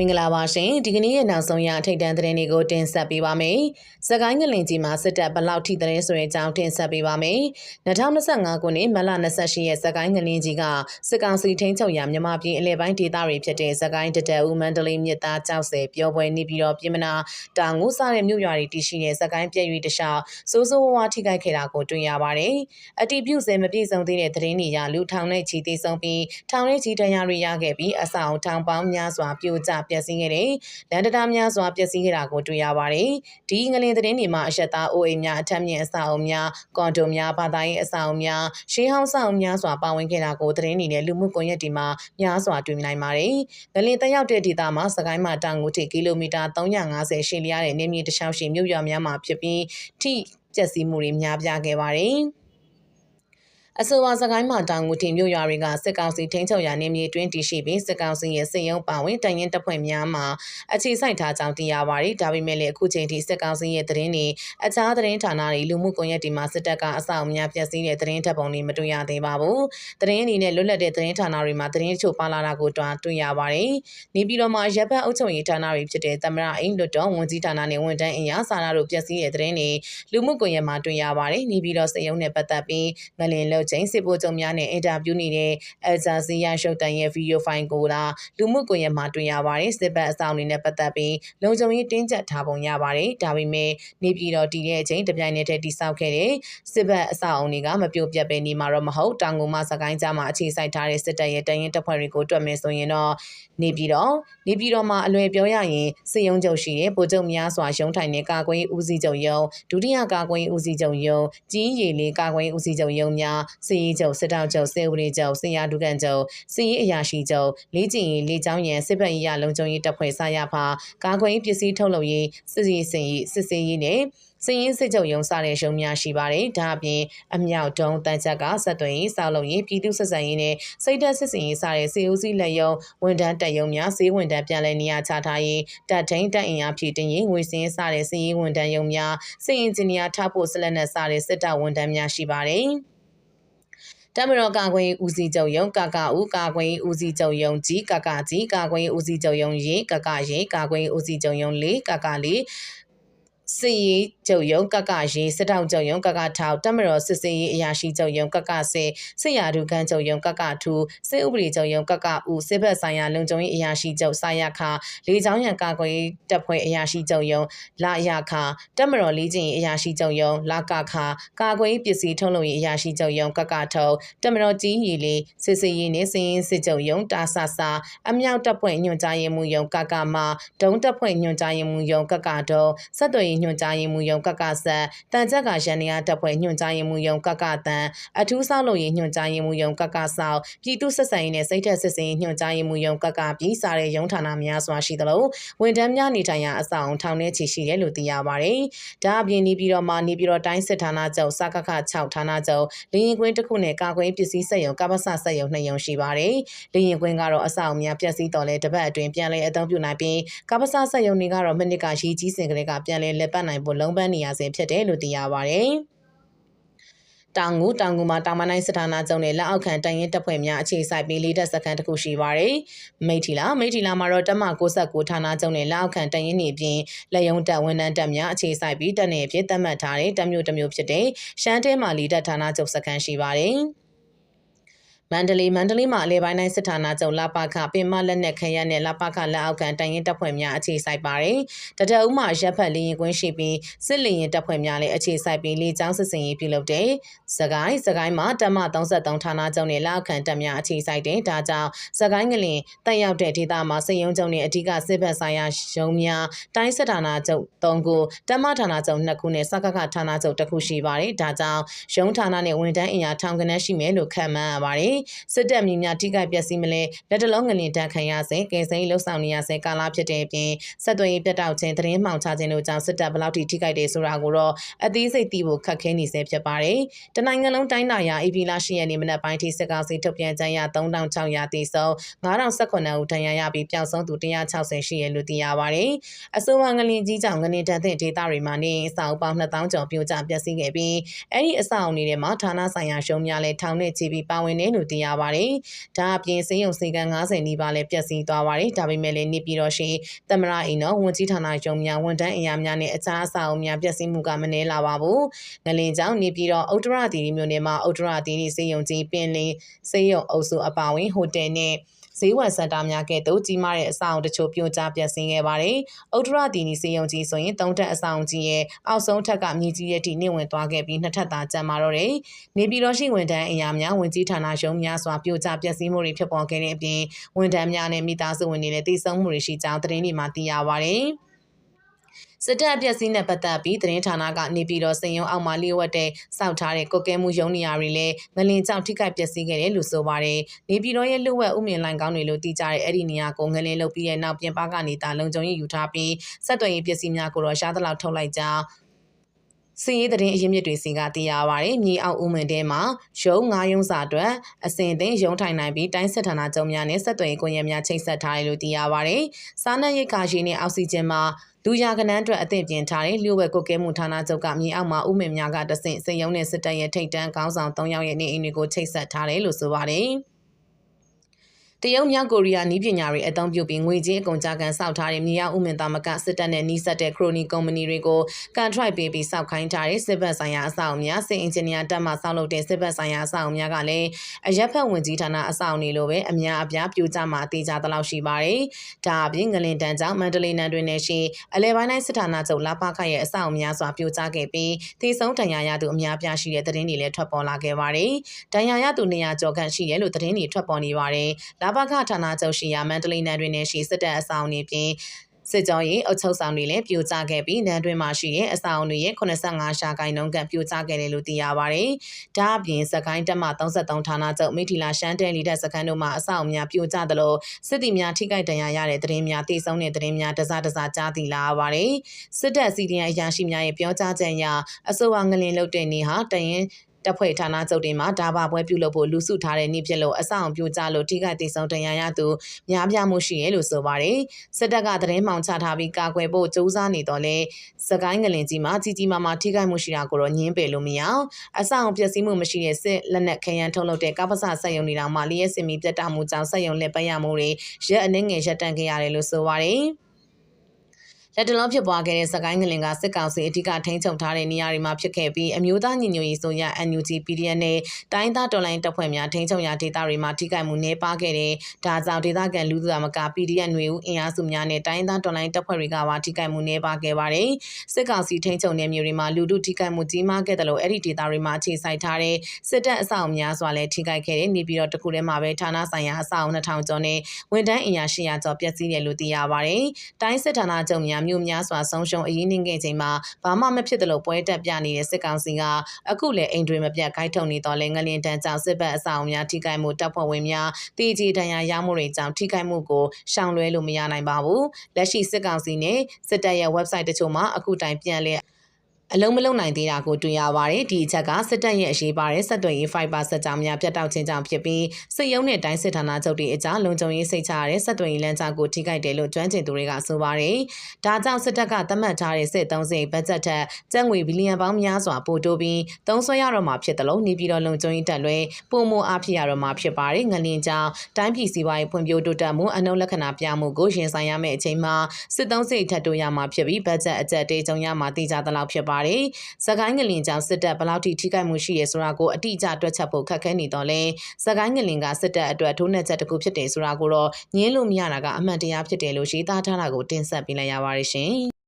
မင်္ဂလာပါရှင်ဒီကနေ့ရဲ့နောက်ဆုံးရထိတ်တန့်သတင်းတွေကိုတင်ဆက်ပေးပါမယ်။စကိုင်းငလင်ကြီးမှာစစ်တပ်ဘလောက်ထိသတင်းဆိုတဲ့အကြောင်းတင်ဆက်ပေးပါမယ်။2025ခုနှစ်မလ28ရက်စကိုင်းငလင်ကြီးကစစ်ကောင်စီထိန်းချုပ်ရာမြန်မာပြည်အလဲပိုင်းဒေသတွေဖြစ်တဲ့စကိုင်းတတဲဦးမန္တလေးမြစ်သားကြောက်စဲပြောပွဲနေပြီးတော့ပြည်မနာတောင်ငူစတဲ့မြို့ရွာတွေတည်ရှိတဲ့စကိုင်းပြည့်ရွေးတခြားစိုးစိုးဝါးဝါထိခိုက်ခဲ့တာကိုတွေ့ရပါတယ်။အတီးပြုစဲမပြည့်စုံသေးတဲ့သတင်းတွေရလူထောင်နဲ့ချီသေးဆုံးပြီးထောင်နဲ့ချီတရားတွေရခဲ့ပြီးအဆောင်ထောင်ပေါင်းများစွာပြိုကျပျက်စီးခဲ့တဲ့လန်ဒတာများစွာပျက်စီးခဲ့တာကိုတွေ့ရပါတယ်။ဒီငလင်သတင်းတွေမှာအရက်သားအိုအိမ်များအထက်မြင့်အဆောက်အုံများကွန်ဒိုများဘာသာရေးအဆောက်အုံများရှေးဟောင်းဆောက်အုံများစွာပါဝင်ခဲ့တာကိုသတင်းတွေနဲ့လူမှုကွန်ရက်တွေမှာများစွာတွေ့မြင်နိုင်ပါတယ်။ငလင်တက်ရောက်တဲ့ဒေသမှာစကိုင်းမှာတောင်ငူထိကီလိုမီတာ350ရှည်လျားတဲ့နေမြေတစ်လျှောက်ရှိမြို့ရွာများမှာဖြစ်ပြီးထိကျက်စီးမှုတွေများပြားခဲ့ပါတယ်။ အဆိုပါစကိုင်းမှာတောင်ငူထင်မြို့ရွာတွေကစစ်ကောင်စီထိန်းချုပ်ရာနေမြေတွင်းတည်ရှိပြီးစစ်ကောင်စီရဲ့စစ်ရုံးပါဝင်တိုင်ရင်တပ်ဖွဲ့များမှအခြေစိုက်ထားကြောင်းသိရပါတယ်။ဒါပေမဲ့လည်းအခုချိန်ထိစစ်ကောင်စီရဲ့သတင်းတွေအခြားသတင်းဌာနတွေလူမှုကွန်ရက်တွေမှာစစ်တပ်ကအဆောက်အများပျက်စီးတဲ့သတင်းထပ်ပုံတွေမတွေ့ရသေးပါဘူး။သတင်းအနေနဲ့လွတ်လပ်တဲ့သတင်းဌာနတွေမှာသတင်းချို့ပါလာတာကိုတွားတွေ့ရပါတယ်။နေပြည်တော်မှာရပ်ဘက်အုပ်ချုပ်ရေးဌာနတွေဖြစ်တဲ့သမရအိမ်လွတ်တော်ဝန်ကြီးဌာနနဲ့ဝန်ထမ်းအင်အားစာနာတို့ပျက်စီးတဲ့သတင်းတွေလူမှုကွန်ရက်မှာတွေ့ရပါတယ်။နေပြည်တော်စစ်ရုံးနဲ့ပတ်သက်ပြီးငလင်လို့ချင်းစစ်ဖို့ချုပ်များနဲ့အင်တာဗျူးနေတဲ့အယ်ဇာဇီယာရှုပ်တန်ရဲ့ဗီဒီယိုဖိုင်ကိုလာလူမှုကွန်ရက်မှာတွေ့ရပါတယ်စစ်ဘက်အဆောင်တွေနဲ့ပတ်သက်ပြီးလုံခြုံရေးတင်းကျပ်ထားပုံရပါတယ်ဒါပေမဲ့နေပြည်တော်တည်တဲ့အချိန်တပြိုင်နက်တည်းတိစောက်ခဲ့တဲ့စစ်ဘက်အဆောင်တွေကမပြိုပြတ်ပဲနေမှာတော့မဟုတ်တောင်ကုန်မစကိုင်းကြားမှာအခြေစိုက်ထားတဲ့စစ်တပ်ရဲ့တရင်တပ်ဖွဲ့တွေကိုတွက်မယ်ဆိုရင်တော့နေပြည်တော်နေပြည်တော်မှာအလွယ်ပြောရရင်စစ်ရုံးချုပ်ရှိတဲ့ဗိုလ်ချုပ်များစွာရုံးထိုင်တဲ့ကာကွယ်ဦးစီးချုပ်ရုံးဒုတိယကာကွယ်ဦးစီးချုပ်ရုံးကြီးရည်လေးကာကွယ်ဦးစီးချုပ်ရုံးများစစ်ရေးချုပ်စစ်တောက်ချုပ်စေဝရီချုပ်စင်ရဒုကန်ချုပ်စစ်ရေးအရာရှိချုပ်လေးကျင်ရေးလေးချောင်းရန်စစ်ဘက်ရေးရလုံခြုံရေးတပ်ဖွဲ့ဆရာဖာကာကွယ်ရေးပစ္စည်းထုတ်လုပ်ရေးစစ်ရေးစင်ရေးစစ်စေးရေးနဲ့စည်ရင်စစ်ချုပ်ရုံစတဲ့ရုံများရှိပါတယ်။ဒါအပြင်အမြောက်တုံးတန်ချက်ကဆက်သွင်းရေးစောက်လုပ်ရေးပြည်သူဆက်ဆံရေးနဲ့စိတ်ဓာတ်စစ်စင်ရေးစတဲ့စီအိုစီလက်ရုံဝန်ထမ်းတပ်ရုံများဈေးဝန်ထမ်းပြန်လည်နေရာချထားရေးတပ်ထိန်တပ်အင်အားဖြည့်တင်ရေးငွေစင်းစတဲ့စီရေးဝန်ထမ်းရုံများစစ်အင်ဂျင်နီယာထားဖို့ဆက်လက်နဲ့စတဲ့စစ်တပ်ဝန်ထမ်းများရှိပါတယ်။ တမတော်ကာကွယ်ဦးစီးချုပ်ယုံကာကာဦးကာကွယ်ဦးစီးချုပ်ယုံကြီးကာကာကြီးကာကွယ်ဦးစီးချုပ်ယုံရေကာကာရေကာကွယ်ဦးစီးချုပ်ယုံလေးကာကာလေး စစ်ရေးချုပ်ယုံကကရေးစစ်တောက်ချုပ်ယုံကကထောက်တမတော်စစ်စေးရေးအရာရှိချုပ်ယုံကကစေစစ်ရာထူးခန်းချုပ်ယုံကကထူစစ်ဥပဒေချုပ်ယုံကကဦးစစ်ဘက်ဆိုင်ရာလုံခြုံရေးအရာရှိချုပ်စာရခလေချောင်းရန်ကာကွယ်တပ်ဖွဲ့အရာရှိချုပ်ယုံလာရခတမတော်လေးချင်းအရာရှိချုပ်ယုံလာကခကာကွယ်ပစ္စည်းထုတ်လုပ်ရေးအရာရှိချုပ်ယုံကကထုံတမတော်ကြီးရီလေးစစ်စေးရေးနဲ့စည်ရင်စစ်ချုပ်ယုံတာဆဆာအမြောက်တပ်ဖွဲ့ညွှန်ကြားရေးမှူးယုံကကမဒုံတပ်ဖွဲ့ညွှန်ကြားရေးမှူးယုံကကတုံဆက်သွယ်ရေးညွှန်ကြားရေးမှူးယုံကကဆက်တန်ချက်ကရန်နီယာတပ်ဖွဲ့ညွှန်ကြားရေးမှူးယုံကကတန်အထူးဆောက်လုပ်ရေးညွှန်ကြားရေးမှူးယုံကကဆောက်ပြည်သူစစ်ဆန်ရေးနဲ့စိတ်ထက်စစ်စင်ညွှန်ကြားရေးမှူးယုံကကပြည်စားတဲ့ရုံးဌာနများစွာရှိသလိုဝန်ထမ်းများနေထိုင်ရာအဆောင်ထောင်ထဲချီရှိတယ်လို့သိရပါတယ်။ဒါအပြင်နေပြည်တော်မှာနေပြည်တော်တိုင်းစစ်ဌာနချုပ်စကခ6ဌာနချုပ်လင်းရင်ကွင်းတစ်ခုနဲ့ကာကွယ်ပစ္စည်းစက်ရုံကပ္ပစစက်ရုံနှစ်ရုံရှိပါတယ်။လင်းရင်ကွင်းကတော့အဆောင်များပျက်စီးတော်လဲတပတ်အတွင်းပြန်လည်အသုံးပြုနိုင်ပြီးကပ္ပစစက်ရုံတွေကတော့မိနစ်ကရည်ကြီးစင်ကလေးကပြန်လည်လက်ပတ်နိုင်ဖို့လုံးပန်းနေရဆဲဖြစ်တယ်လို့သိရပါတယ်။တောင်ငူတောင်ငူမှာတောင်မနိုင်စစ်ဌာနချုပ်နဲ့လက်အောက်ခံတိုင်ရင်တပ်ဖွဲ့များအခြေစိုက်ပြီးလေးတပ်စခန်းတစ်ခုရှိပါတယ်။မိထီလာမိထီလာမှာတော့တမ69ဌာနချုပ်နဲ့လက်အောက်ခံတိုင်ရင်နေပြင်လက်ယုံတပ်ဝန်ထမ်းတပ်များအခြေစိုက်ပြီးတပ်နယ်ဖြစ်သတ်မှတ်ထားတဲ့တပ်မျိုးတစ်မျိုးဖြစ်တဲ့ရှမ်းတဲမာလီတပ်ဌာနချုပ်စခန်းရှိပါတယ်။ မန္တလေးမန္တလေးမှာအလဲပိုင်းတိုင်းစစ်ဌာနချုပ်လာပခပင်မလက်နက်ခရနဲ့လာပခလက်အောက်ခံတိုင်ရင်တပ်ဖွဲ့များအခြေစိုက်ပါတယ်။တတအုပ်မှရပ်ဖက်လင်းရင်ကွင်းရှိပြီးစစ်လင်းရင်တပ်ဖွဲ့များလည်းအခြေစိုက်ပြီးလေကြောင်းစစ်စင်ရေးပြုလုပ်တယ်။စကိုင်းစကိုင်းမှာတမ33ဌာနချုပ်နဲ့လက်အောက်ခံတပ်များအခြေစိုက်တယ်။ဒါကြောင့်စကိုင်းငလင်တက်ရောက်တဲ့ဒေသမှာစစ်ရုံးချုပ်နဲ့အဓိကစစ်ဘက်ဆိုင်ရာရုံးများတိုင်းစစ်ဌာနချုပ်3ခုတမဌာနချုပ်2ခုနဲ့စကခဌာနချုပ်1ခုရှိပါတယ်။ဒါကြောင့်ရုံးဌာနနဲ့ဝန်ထမ်းအင်အားထောင်ကနန်းရှိမယ်လို့ခန့်မှန်းရပါတယ်။စစ်တပ်များများထိခိုက်ပျက်စီးမလဲလက်တလုံးငလင်တန်းခံရစေကယ်ဆယ်ရေးလှုပ်ဆောင်နေရစေကာလဖြစ်တဲ့အပြင်ဆက်သွယ်ရေးပြတ်တောက်ခြင်းသတင်းမှောင်ချခြင်းတို့ကြောင့်စစ်တပ်ဘလောက်ထိထိခိုက်တယ်ဆိုတာကိုတော့အသေးစိတ်သိဖို့ခက်ခဲနေစေဖြစ်ပါတယ်။တနိုင်ငံလုံးတိုင်းနာရာ AP လရှိရနေမနက်ပိုင်းထိစစ်ကောင်စီထုတ်ပြန်ကြရ3600တိဆုံး9019ဦးထဏ်ရာရပြီးပျောက်ဆုံးသူ160ရှိရလို့သိရပါတယ်။အဆိုပါငလင်ကြီးကြောင့်ငလင်တန်းတဲ့ဒေသတွေမှာနေအဆောက်အပေါင်း2000ကျော်ပြိုကျပျက်စီးခဲ့ပြီးအဲ့ဒီအဆောက်အုံတွေထဲမှာဌာနဆိုင်ရာရှုံးများလဲထောင်နဲ့ချီပြီးပါဝင်နေလို့သိရပါတယ်။ဒါအပြင်စေယုံစေကန်90နီးပါးလည်းပျက်စီးသွားပါတယ်။ဒါပေမဲ့လည်းနေပြည်တော်ရှိသမရအိမ်တော်ဝန်ကြီးဌာနရုံးများဝန်ထမ်းအရာများနဲ့အခြားအဆောက်အအုံများပျက်စီးမှုကမနည်းလာပါဘူး။ငလင်ကြောင့်နေပြည်တော်ဥတ္တရတီမြို့နယ်မှာဥတ္တရတီစေယုံကြီးပင်လင်းစေယုံအုပ်စုအပါအဝင်ဟိုတယ်နဲ့ ဈေးဝယ်စင်တာများကဲ့သို့ကြီးမားတဲ့အဆောက်အုံတချို့ပြိုကျပျက်စီးခဲ့ပါတယ်။ဥတ္တရတီနီစေယုံကြီးဆိုရင်သုံးထပ်အဆောက်အုံကြီးရဲ့အောက်ဆုံးထက်ကမြေကြီးရဲ့ထိနှိမ့်ဝင်သွားခဲ့ပြီးနှစ်ထပ်သာကျန်မာတော့တယ်။နေပြည်တော်ရှိဝန်ထမ်းအရာများဝင်ကြီးဌာနရုံးများစွာပြိုကျပျက်စီးမှုတွေဖြစ်ပေါ်ခဲ့တဲ့အပြင်ဝန်ထမ်းများနဲ့မိသားစုဝင်တွေလည်းတည်ဆုံမှုတွေရှိကြောင်းသတင်းတွေမှာသိရပါတယ်။ စစ်တပ်အပြက်စီးနဲ့ပတ်သက်ပြီးသတင်းဌာနကနေပြည်တော်စင်ရုံအောက်မှာလျှို့ဝှက်တဲ့စောက်ထားတဲ့ကုတ်ကဲမှုရုံးနေရာတွေလည်းငလင်ကြောင့်ထိခိုက်ပျက်စီးခဲ့တယ်လို့ဆိုပါတယ်။နေပြည်တော်ရဲ့လျှို့ဝှက်ဥမြင့်လိုင်ကောင်းတွေလို့သိကြတဲ့အဲ့ဒီနေရာကိုငလင်လုတ်ပြီးတဲ့နောက်ပြင်ပကနေတာလုံခြုံရေးယူထားပြီးဆက်သွယ်ရေးပစ္စည်းများကိုတော့ရှားသလောက်ထုတ်လိုက်ကြောင်းစီရေးသတင်းအရင်းမြစ်တွေစီကသိရပါတယ်။မြေအောက်ဦးမင်တဲမှာရုံး9ရုံးစာအတွက်အစဉ်သိရုံးထိုင်နိုင်ပြီးတိုင်းစစ်ဌာနချုပ်များနဲ့ဆက်သွယ်ရေးကွန်ရက်များချိတ်ဆက်ထားတယ်လို့သိရပါတယ်။စားနပ်ရိက္ခာရှိနဲ့အောက်ဆီဂျင်မှာ လူရကနန်းအတွက်အသင့်ပြင်ထားတဲ့လျှို့ဝှက်ကုတ်ကဲမှုဌာနချုပ်ကမြေအောက်မှာဥမင်များကတဆင့်စေယုံနဲ့စစ်တပ်ရဲ့ထိတ်တန်းခေါင်းဆောင်၃ယောက်ရဲ့နေအိမ်တွေကိုချိတ်ဆက်ထားတယ်လို့ဆိုပါတယ်။ တရုတ်မြောက်ကိုရီးယားနီးပညာတွေအသုံးပြုပြီးငွေကြေးအကုန်ကြကန်စောက်ထားတဲ့မြေယာဥမင်သားမကစစ်တပ်နဲ့နှီးစပ်တဲ့ခရိုနီကုမ္ပဏီတွေကိုကန်ထရိုက်ပေးပြီးစောက်ခိုင်းထားတဲ့စစ်ဘက်ဆိုင်ရာအဆောက်အအုံများစစ်အင်ဂျင်နီယာတပ်မှစောက်လုပ်တဲ့စစ်ဘက်ဆိုင်ရာအဆောက်အအုံများကလည်းအရက်ဖက်ဝင်ကြီးဌာနအဆောက်အအုံတွေလိုပဲအများအပြားပြိုကျမှအသေးချသလောက်ရှိပါတယ်။ဒါအပြင်ငလင်တန်းကြောင့်မန္တလေးနန်းတွင်နဲ့ရှိအလဲပိုင်းတိုင်းစစ်ဌာနချုပ်လာပခရဲ့အဆောက်အအုံများစွာပြိုကျခဲ့ပြီးသေဆုံးဒဏ်ရာရသူအများပြားရှိတဲ့သတင်းတွေလည်းထွက်ပေါ်လာခဲ့ပါတယ်။ဒဏ်ရာရသူနေရာကျော်ခန့်ရှိတယ်လို့သတင်းတွေထွက်ပေါ်နေပါတယ်။လာပခဌာနချုပ်ရှိရာမန္တလေးနန်းတွင်နဲ့ရှိစစ်တပ်အဆောင်တွေပြင်စစ်ကြောရေးအုပ်ချုပ်ဆောင်တွေလည်းပြိုကျခဲ့ပြီးနန်းတွင်မှာရှိတဲ့အဆောင်တွေရဲ့85ရှာကိုင်နှုန်းကပြိုကျခဲ့တယ်လို့သိရပါတယ်။ဒါအပြင်စကိုင်းတက်မှ33ဌာနချုပ်မိထီလာရှမ်းတဲလီတက်စခန်းတို့မှာအဆောင်များပြိုကျသလိုစစ်တီများထိခိုက်ဒဏ်ရာရတဲ့သတင်းများတိစုံတဲ့သတင်းများတစားတစားကြားသိလာရပါတယ်။စစ်တပ်စီဒီအန်အရာရှိများရဲ့ပြောကြားချက်အရအဆိုပါငလင်လုတ်တဲ့နေ့ဟာတရင် တပ်ဖွဲ့ဌာနချုပ်တွေမှာဒါဘာပွဲပြုလုပ်ဖို့လူစုထားတဲ့နေ့ဖြစ်လို့အဆောင်ပြိုကျလို့ထိခိုက်ဒေဆုံးတရားရသူများပြားမှုရှိရဲလို့ဆိုပါတယ်စစ်တပ်ကသတင်းမှောင်ချထားပြီးကာကွယ်ဖို့စူးစမ်းနေတော့လဲစကိုင်းငလင်ကြီးမှာကြီးကြီးမားမားထိခိုက်မှုရှိတာကိုတော့ညင်းပယ်လို့မရအောင်အဆောင်ပျက်စီးမှုမရှိတဲ့စစ်လက်နက်ခရမ်းထုတ်လုပ်တဲ့ကပ္ပစဆက်ယုံနေတောင်မှလျှက်စင်မီပြတ်တာမှုကြောင့်ဆက်ယုံလက်ပတ်ရမှုတွေရက်အနှင်းငယ်ရက်တန့်ခဲ့ရတယ်လို့ဆိုပါတယ် လက်တလုံးဖြစ်ပွားခဲ့တဲ့စကိုင်းငလင်ကစစ်ကောင်စီအဓိကထိန်းချုပ်ထားတဲ့နေရာတွေမှာဖြစ်ခဲ့ပြီးအမျိုးသားညီညွတ်ရေးဆိုရ NUG PDF နဲ့တိုင်းသားတော်လိုင်းတပ်ဖွဲ့များထိန်းချုပ်ရာဒေသတွေမှာထိခိုက်မှုနှဲပါခဲ့တဲ့ဒါကြောင့်ဒေသခံလူသူမက PDF ຫນွေဦးအင်အားစုများနဲ့တိုင်းသားတော်လိုင်းတပ်ဖွဲ့တွေကပါထိခိုက်မှုနှဲပါခဲ့ပါတယ်စစ်ကောင်စီထိန်းချုပ်နယ်မြေတွေမှာလူထုထိခိုက်မှုကြီးမားခဲ့တယ်လို့အဲ့ဒီဒေသတွေမှာအခြေစိုက်ထားတဲ့စစ်တပ်အဆောက်အများစွာလည်းထိခိုက်ခဲ့တဲ့နေပြည်တော်တခုထဲမှာပဲဌာနဆိုင်ရာအဆောက်အုံ2000ကျော်နဲ့ဝန်ထမ်းအင်အား800ကျော်ပျက်စီးတယ်လို့သိရပါတယ်တိုင်းစစ်ဌာနချုပ်များမြို့များစွာဆုံးရှုံးအရေးနှင်းခဲ့ချိန်မှာဘာမှမဖြစ်သလိုပွဲတက်ပြနေတဲ့စစ်ကောင်စီကအခုလည်းအိမ်တွေမပြတ်ခိုက်ထုံနေတော့လဲငလင်တန်းကြောင့်စစ်ဘက်အဆောင်များထိခိုက်မှုတပ်ဖွဲ့ဝင်များတည်ကြည်ဒဏ်ရာရမှုတွေကြောင့်ထိခိုက်မှုကိုရှောင်လွှဲလို့မရနိုင်ပါဘူးလက်ရှိစစ်ကောင်စီနဲ့စစ်တပ်ရဲ့ website တချို့မှာအခုတိုင်ပြန်လဲ အလုံးမလုံးနိုင်သေးတာကိုတွေ့ရပါတယ်ဒီအချက်ကစစ်တပ်ရဲ့အရေးပါတဲ့ဆက်သွယ်ရေး fiber ဆက်ကြောင်းများပြတ်တောက်ခြင်းကြောင့်ဖြစ်ပြီးစစ်ရုံးနဲ့တိုင်းစစ်ဌာနချုပ်တွေအကြားလုံခြုံရေးစိတ်ချရတဲ့ဆက်သွယ်ရေးလမ်းကြောင်းကိုထိခိုက်တယ်လို့ကျွမ်းကျင်သူတွေကဆိုပါတယ်ဒါကြောင့်စစ်တပ်ကသတ်မှတ်ထားတဲ့စစ်သုံးစိတ်ဘတ်ဂျက်ထက်ကျပ်ငွေဘီလီယံပေါင်းများစွာပို့တိုးပြီးသုံးဆွဲရတော့မှာဖြစ်တယ်လို့နေပြည်တော်လုံခြုံရေးတပ်လွဲပုံမအားဖြစ်ရတော့မှာဖြစ်ပါတယ်ငလင်ကြောင့်တိုင်းပြည်စီးပွားရေးဖွံ့ဖြိုးတိုးတက်မှုအနှုတ်လက္ခဏာပြမှုကိုရင်ဆိုင်ရမယ့်အချိန်မှာစစ်သုံးစိတ်ထပ်တိုးရမှာဖြစ်ပြီးဘတ်ဂျက်အကျက်တေးကြုံရမှာသိကြသလောက်ဖြစ်ပါတယ်စကိုင်းငလင်ကြောင့်စစ်တပ်ဘလောက်ထိထိခိုက်မှုရှိရဲဆိုတာကိုအတိအကျတွက်ချက်ဖို့ခက်ခဲနေတော့လဲစကိုင်းငလင်ကစစ်တပ်အတွက်ထိုးနှက်ချက်တစ်ခုဖြစ်တယ်ဆိုတာကိုတော့ညင်းလို့မရတာကအမှန်တရားဖြစ်တယ်လို့ရေးသားထားတာကိုတင်ဆက်ပေးလိုက်ရပါတယ်ရှင်